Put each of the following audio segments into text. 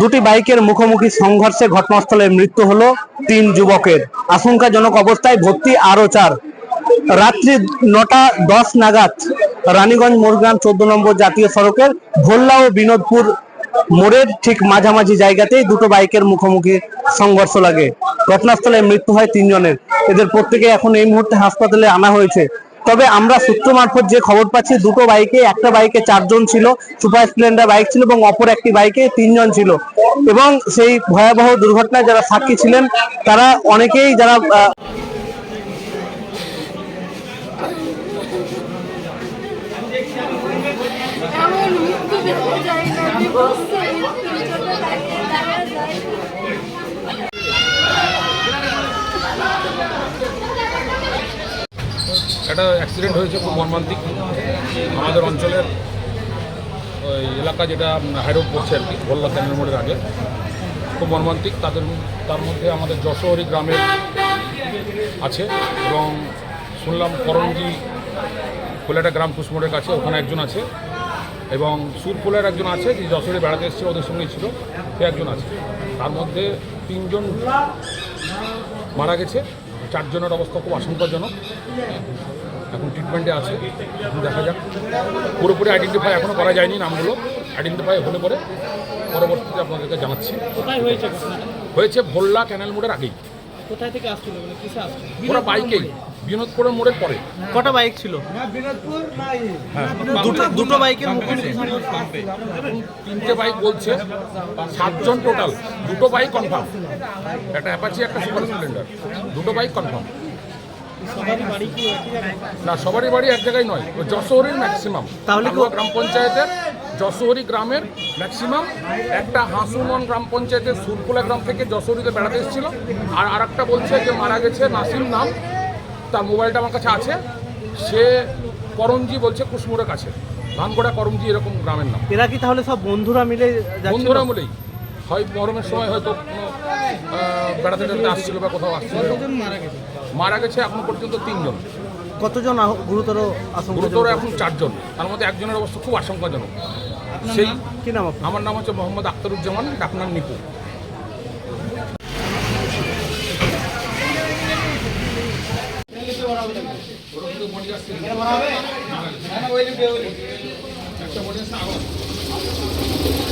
দুটি বাইকের মুখোমুখি সংঘর্ষে ঘটনাস্থলে মৃত্যু হলো তিন যুবকের। আশঙ্কাজনক অবস্থায় ভর্তি আরও চার। রাত্রি নটা দশ নাগাদ রানীগঞ্জ মোরগ্রাম চোদ্দ নম্বর জাতীয় সড়কের ভোল্লা ও বিনোদপুর মোড়ের ঠিক মাঝামাঝি জায়গাতেই দুটো বাইকের মুখোমুখি সংঘর্ষ লাগে। ঘটনাস্থলে মৃত্যু হয় তিনজনের। এদের প্রত্যেকে এখন এই মুহূর্তে হাসপাতালে আনা হয়েছে। তবে আমরা সূত্র মারফত যে খবর পাচ্ছি, দুটো বাইকে, একটা বাইকে চারজন ছিল, সুপার স্প্লেন্ডার বাইক ছিল এবং অপর একটি বাইকে তিনজন ছিল। এবং সেই ভয়াবহ দুর্ঘটনায় যারা সাক্ষী ছিলেন, তারা অনেকেই যারা এমন না জন্য তাকে তারা যায় একটা অ্যাক্সিডেন্ট হয়েছে খুব মর্মান্তিক আমাদের অঞ্চলের ওই এলাকা যেটা হাইরোড পড়ছে আর কি, ভোল্লা ক্যানেল মোড়ের আগে। খুব মর্মান্তিক, তাদের তার মধ্যে আমাদের যশোহরি গ্রামের আছে এবং শুনলাম করঞ্জি ফুলেটা গ্রাম কুসমোড়ের কাছে, ওখানে একজন আছে এবং সুরফুলের একজন আছে যে যশোরে বেড়াতে এসেছে, ওদের সঙ্গে ছিল, সে একজন আছে। তার মধ্যে তিনজন মারা গেছে, চারজনের অবস্থা খুব আশঙ্কাজনক। এখন ট্রিটমেন্টে আছে দেখা যাক। পুরোপুরি আইডেন্টিফাই এখনও করা যায়নি নামগুলো। আইডেন্টিফাই হলে পরে পরবর্তীতে আপনাদেরকে জানাচ্ছি। হয়েছে ভোল্লা ক্যানেল মোড়ের আগেই। কোথায় থেকে আসছিল? মানে কিসে আসছিল? ওরা বাইকেই বিনোদপুরের মোড়ের পরে। কটা বাইক ছিল? হ্যাঁ দুটো দুটো বাইকের মুখোমুখি তিনটে বাইক বলছে সাতজন টোটাল দুটো বাইক কনফার্ম একটা অ্যাপাচি একটা সুপার স্প্লেন্ডার দুটো বাইক কনফার্ম না সবারই বাড়ি এক জায়গায় নয় ওই যশোহরির ম্যাক্সিমাম তাহলে গ্রাম পঞ্চায়েতের যশোহরি গ্রামের ম্যাক্সিমাম একটা হাসুমন গ্রাম পঞ্চায়েতের সুরকুলা গ্রাম থেকে যশোহরিতে বেড়াতে এসেছিল। আর আরেকটা বলছে যে মারা গেছে নাসিম নাম তার মোবাইলটা আমার কাছে আছে। সে করমজি বলছে কুসমুরের কাছে। ধানগোড়া করমজি এরকম গ্রামের নাম। এরা কি তাহলে সব বন্ধুরা মিলে বন্ধুরা বলেই হয় মরমের সময় হয়তো কোনো বেড়াতে টেড়াতে আসছিল বা কোথাও আসছিল। মারা গেছে? মারা গেছে এখনও পর্যন্ত তিনজন। কতজন আহ- গুরুতর গুরুতর এখন চারজন। তার মধ্যে একজনের অবস্থা খুব আশঙ্কাজনক। সেই কি নাম আমার নাম হচ্ছে মোহাম্মদ আখতারুজ্জামান ডাকনাম নিপু।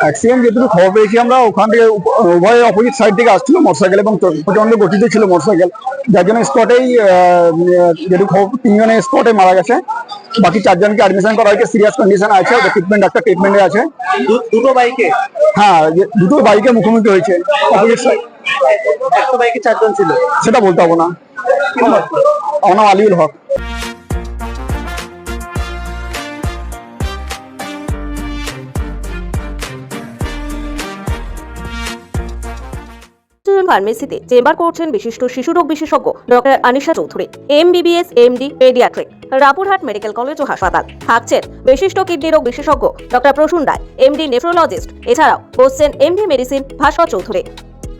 অ্যাক্সিডেন্ট যেটুকু খবর পেয়েছি আমরা ওখান থেকে উভয় অপোজিট সাইড থেকে আসছিল মোটরসাইকেল এবং প্র- প্রচণ্ড গতিতে ছিল মোটরসাইকেল যার জন্য স্পটেই যেটুকু খবর তিনজনের স্পটে মারা গেছে। বাকি চারজনকে অ্যাডমিশন করা হয়েছে সিরিয়াস কন্ডিশন আছে ওদের ট্রিটমেন্ট ডাক্তার ট্রিটমেন্টে আছে। দুটো বাইকে হ্যাঁ দুটো বাইকে মুখোমুখি হয়েছে। অপোজিট সাইড একটা বাইকে চারজন ছিল। সেটা বলতে পারব না। আমার আলিউল হক। ফার্মেসিতে চেম্বার করছেন বিশিষ্ট শিশুরোগ বিশেষজ্ঞ doctor Anisha Chowdhury MBBS MD paediatric Rampurhat medical college ও হাসপাতাল। থাকছেন বিশিষ্ট কিডনি রোগ বিশেষজ্ঞ doctor Prasun Roy MD nephrologist এছাড়াও বসছেন এমডি মেডিসিন ভাস্কর চৌধুরী।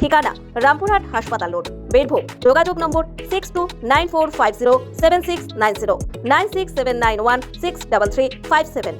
ঠিকানা রামপুরহাট হাসপাতাল রোড, বীরভূম। যোগাযোগ number six two nine four five zero seven six nine zero nine six seven nine one six double three five seven